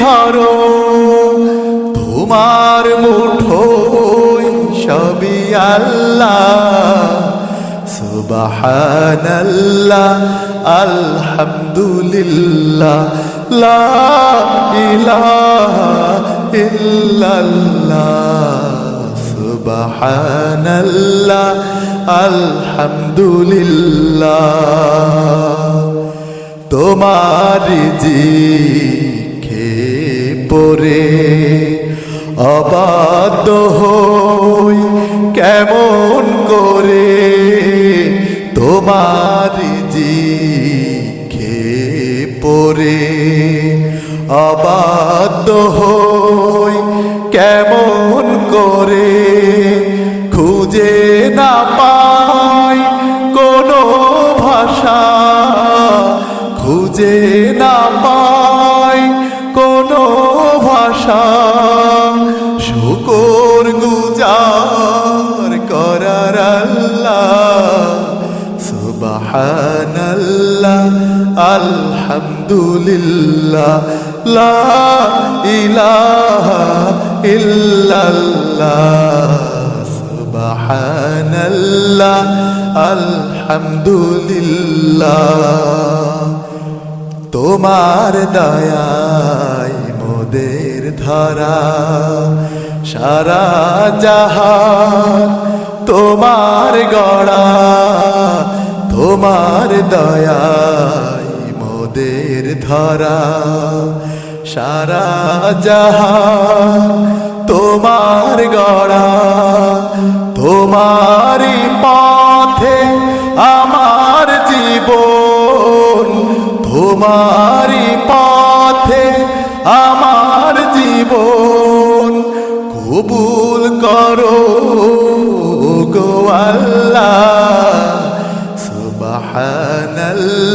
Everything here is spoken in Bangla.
ধরো তোমার মুঠোই সবই আল্লাহ। আলহামদুলিল্লাহ লা ইলাহা ইল্লাল্লাহ। আলহামদুলিল্লাহ। তোমার জি পরে অবাধ্য হই কেমন করে তোমার জি খে পরে অবাধ্য হই কেমন করে খুঁজে ভাষা শুকর গুজার করার সুবহানাল্লাহ আলহামদুলিল্লাহ লা ইলাহা আলহামদুলিল্লাহ। তোমার দয়াই মোদের ধরা, সারা জাহান তোমার গড়া, তোমার দয়াই মোদের ধরা, সারা জাহান তোমার গড়া, তোমারই পথে আমার জীবন, তোমারই পথে আমার